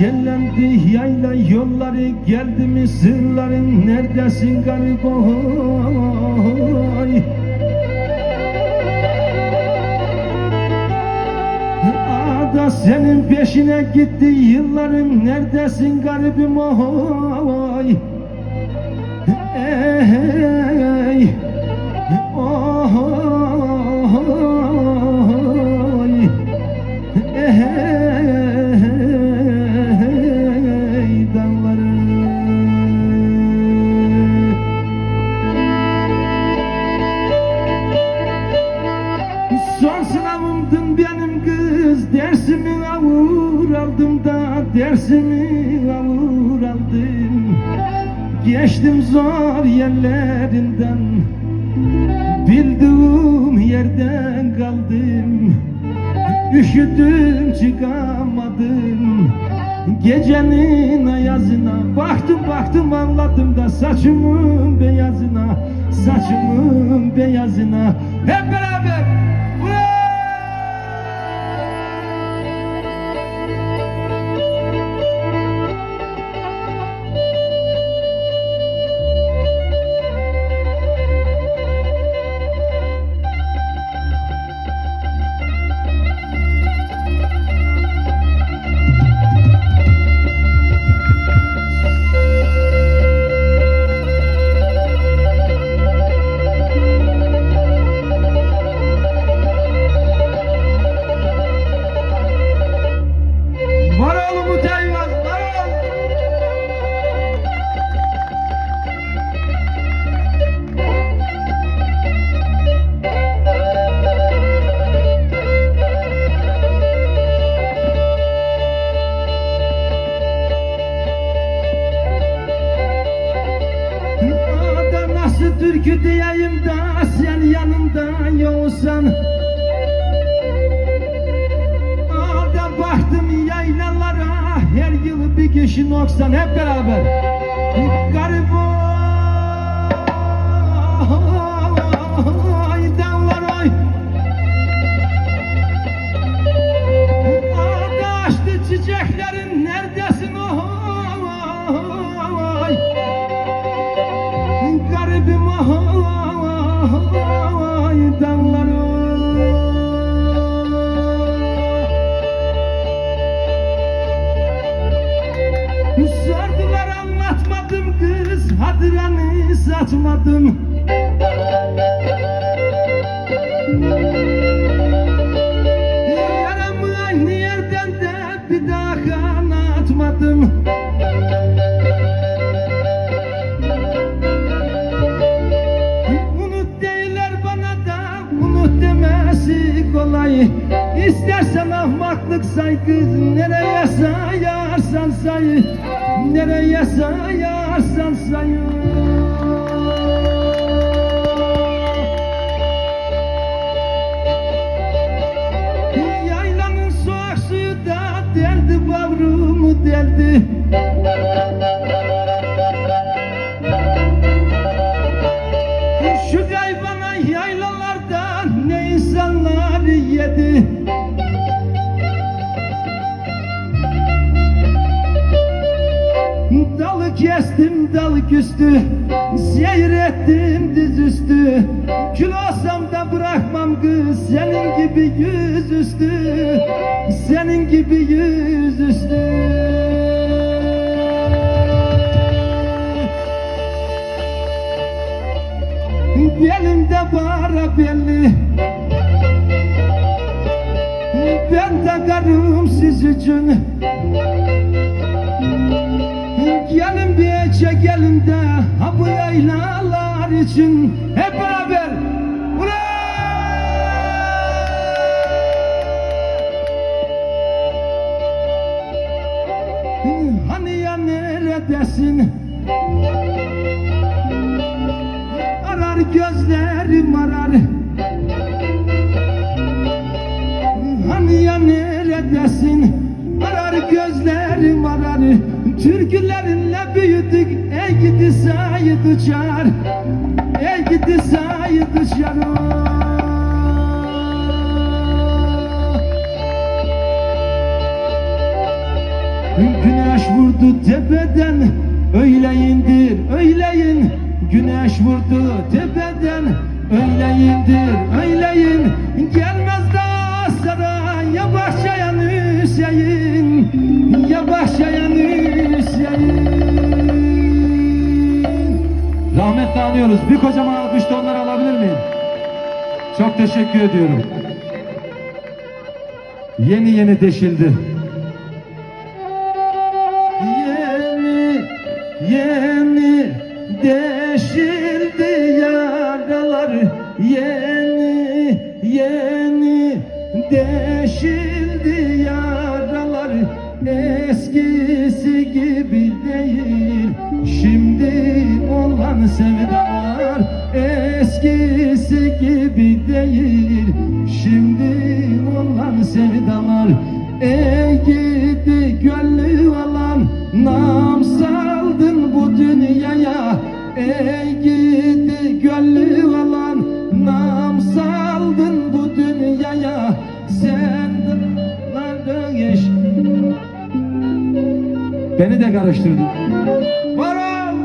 şenlendi yayla yolları geldi mi sırların neredesin garip oy Ada senin peşine gitti yılların neredesin garibim oy Ey oy aldım da Dersimi avur aldım. Geçtim zor yerlerinden Bildiğim yerden kaldım. Üşüdüm çıkamadım. Gecenin ayazına Baktım baktım anladım da Saçımın beyazına Saçımın beyazına. Hep beraber bir kişi noksan hep beraber. Garip Satmadım Yaramı aynı yerden de bir daha kanatmadım Unut değiller bana da unut demesi kolay. İstersen ahmaklık say kız nereye sayarsan say. Nereye sayarsan say bağrımı deldi Şu gaybana yaylalarda ne insanlar yedi. Dalı kestim dal küstü Seyrettim dizüstü Kül olsam da bırakmam kız Senin gibi yüzüstü Senin gibi yüzüstü Belimde bara belli. Ben takarım siz için yaylalar için Hep beraber Ulan! Hani ya neredesin? Arar gözlerim arar Hani ya neredesin? Arar gözlerim arar Türkülerinle büyüdük Ey gidi sayı uçar Ey gidi sayı uçar Gün vurdu tepeden Öyle indir öyle in. Güneş vurdu tepeden Öyle indir öyle in. Gelmez daha saray Ya başlayan Hüseyin. Ya başlayan Rahmetle anıyoruz. Bir kocaman alkış da onları alabilir miyim? Çok teşekkür ediyorum. Yeni yeni deşildi. Yeni yeni deşildi yaralar Yeni yeni deşildi yaralar Eskisi gibi değil. Şimdi olan sevdalar Ey gidi gönlü alan Nam saldın bu dünyaya. Ey gidi gönlü alan Nam saldın bu dünyaya. Sen geç? Beni de karıştırdın. Varol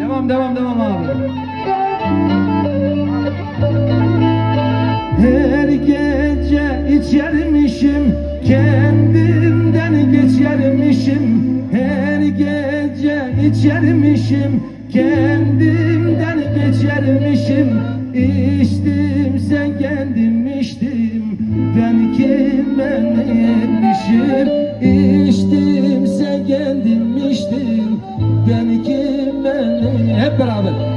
Devam devam devam abi gece içermişim Kendimden geçermişim. Her gece içermişim Kendimden geçermişim. İçtimse kendim içtim Ben kime ne etmişim İçtimse kendim içtim Ben kime ne Hep beraber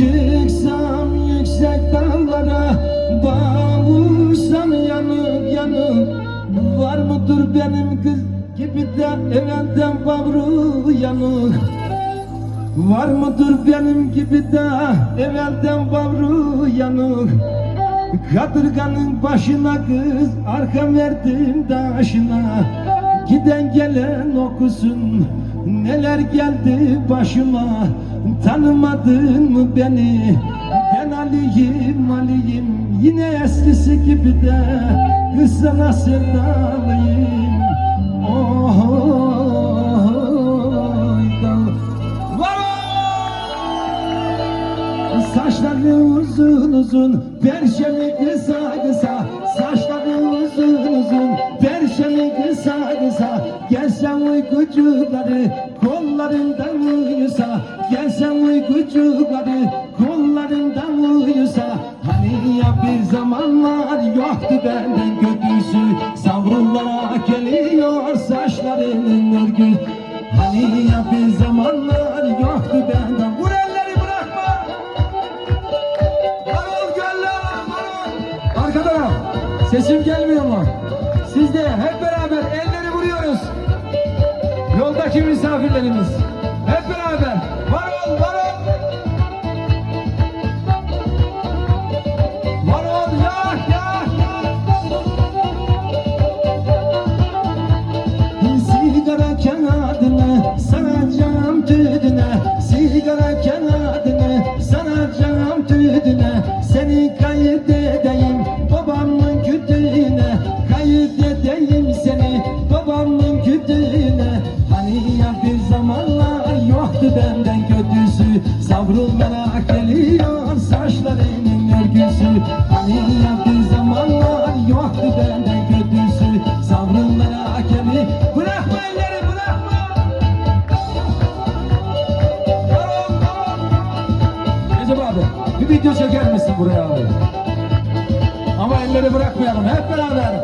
Çıksam yüksek dağlara Bağırsam yanık yanık. Var mıdır benim kız gibi de evvelden bağrı yanık Var mıdır benim gibi de evvelden bağrı yanık Kadırganın başına kız arka verdim taşına. Giden gelen okusun neler geldi başıma? Tanımadın mı beni? Ben Ali'yim Ali'yim. Yine eskisi gibi de kız sana sevdalıyım. Oh, Saçları uzun uzun, perşemi kısa kısa. Saçları uzun uzun, perşemi kısa kısa. Gelsem uykucuları kollarından uyusa Gelsem uykucuları kollarından uyusa Hani ya bir zamanlar yoktu benden kötüsü Savrularak video çeker misin buraya? Ama elleri bırakmayalım hep beraber.